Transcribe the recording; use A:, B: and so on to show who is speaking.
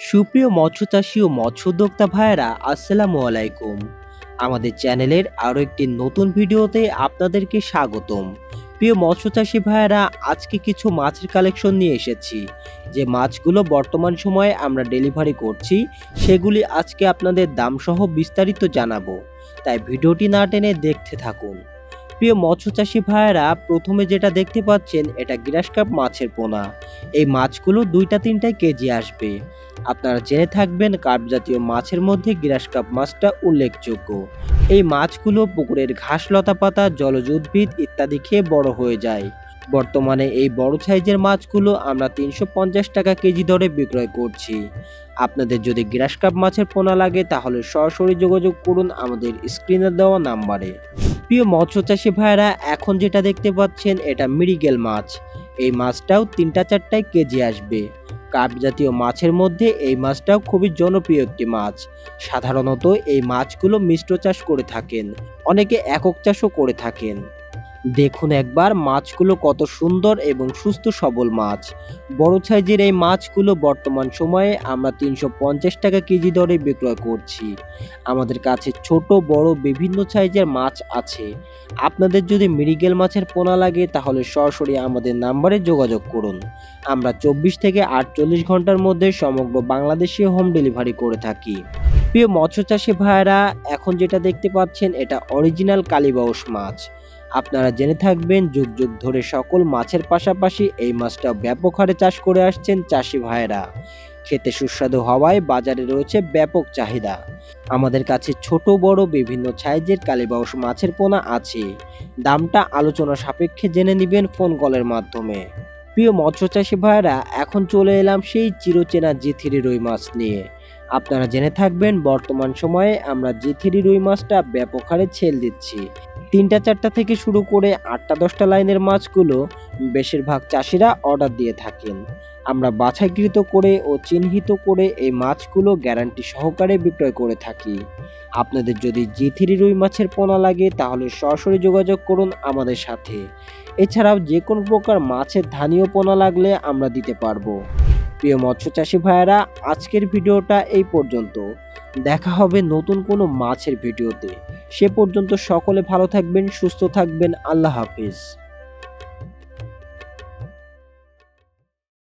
A: সুপ্রিয় মৎস্য চাষী ও মৎস্য উদ্যোক্তা ভাইয়েরা, আসসালামু আলাইকুম। আমাদের চ্যানেলের আরও একটি নতুন ভিডিওতে আপনাদেরকে স্বাগতম। প্রিয় মৎস্য চাষী ভাইয়েরা, আজকে কিছু মাছের কালেকশন নিয়ে এসেছি। যে মাছগুলো বর্তমান সময়ে আমরা ডেলিভারি করছি, সেগুলি আজকে আপনাদের দামসহ বিস্তারিত জানাব। তাই ভিডিওটি না টেনে দেখতে থাকুন। প্রিয় মৎস্য চাষী ভাইয়েরা, প্রথমে যেটা দেখতে পাচ্ছেন, এটা গ্রাস কাপ মাছের পোনা। এই মাছগুলো দুইটা তিনটায় কেজি আসবে। আপনারা জেনে থাকবেন কার্প জাতীয় মাছের মধ্যে গ্রাস কাপ মাছটা উল্লেখযোগ্য। এই মাছগুলো পুকুরের ঘাস লতা পাতা জলজ উদ্ভিদ ইত্যাদি খেয়ে বড় হয়ে যায়। বর্তমানে এই বড় সাইজের মাছগুলো আমরা তিনশো পঞ্চাশ টাকা কেজি দরে বিক্রয় করছি। আপনাদের যদি গ্রাস কাপ মাছের পোনা লাগে, তাহলে সরাসরি যোগাযোগ করুন আমাদের স্ক্রিনে দেওয়া নাম্বারে। প্রিয় মৎস্য চাষী ভাইরা এখন যেটা দেখতে পাচ্ছেন, এটা মিরিগেল মাছ। এই মাছটাও তিনটা চারটায় কেজি আসবে। কার্প জাতীয় মাছের মধ্যে এই মাছটাও খুবই জনপ্রিয় একটি মাছ। সাধারণত এই মাছগুলো মিশ্র চাষ করে থাকেন। অনেকে একক চাষও করে থাকেন। দেখুন একবার মাছগুলো কত সুন্দর এবং সুস্থ সবল মাছ। বড় সাইজের এই মাছগুলো বর্তমান সময়ে আমরা তিনশো পঞ্চাশ টাকা কেজি দরে বিক্রয় করছি। আমাদের কাছে ছোট, বড় বিভিন্ন সাইজের মাছ আছে। আপনাদের যদি মিরিগেল মাছের পোনা লাগে তাহলে সরাসরি আমাদের নাম্বারে যোগাযোগ করুন। আমরা চব্বিশ থেকে আটচল্লিশ ঘণ্টার মধ্যে সমগ্র বাংলাদেশে হোম ডেলিভারি করে থাকি। প্রিয় মৎস্য চাষী ভাইয়েরা, এখন যেটা দেখতে পাচ্ছেন, এটা অরিজিনাল কালীবাউস মাছ। আপনারা জেনে থাকবেন যুগ যুগ ধরে সকল মাছের পাশাপাশি এই মাছটাও ব্যাপক হারে চাষ করে আসছেন চাষি ভাইয়েরা। খেতে সুস্বাদু হওয়ায় বাজারে রয়েছে ব্যাপক চাহিদা। আমাদের কাছে ছোট, বড়, বিভিন্ন সাইজের কালীবাউস মাছের পোনা আছে। দামটা আলোচনা সাপেক্ষে জেনে নেবেন ফোন কলের মাধ্যমে। প্রিয় মৎস্য চাষী ভাইয়েরা, এখন চলে এলাম সেই চিরচেনা জিথিরি রুই মাছ নিয়ে। আপনারা জেনে থাকবেন, বর্তমান সময়ে আমরা জিথিরি রুই মাছটা ব্যাপক হারে ছেল দিচ্ছি। তিনটা চারটা থেকে শুরু করে আটটা দশটা লাইনের মাছগুলো বেশিরভাগ চাষিরা অর্ডার দিয়ে থাকেন। আমরা বাছাইকৃত করে ও চিহ্নিত করে এই মাছগুলো গ্যারান্টি সহকারে বিক্রয় করে থাকি। আপনাদের যদি জি থ্রি রুই মাছের পোনা লাগে, তাহলে সরাসরি যোগাযোগ করুন আমাদের সাথে। এছাড়াও যে কোনো প্রকার মাছের ধানীয় পোনা লাগলে আমরা দিতে পারব। প্রিয় মৎস্য চাষী ভাইয়েরা, আজকের ভিডিওটা এই পর্যন্ত। দেখা হবে নতুন কোনো মাছের ভিডিওতে। সে পর্যন্ত সকলে ভালো থাকবেন, সুস্থ থাকবেন, আল্লাহ হাফিজ।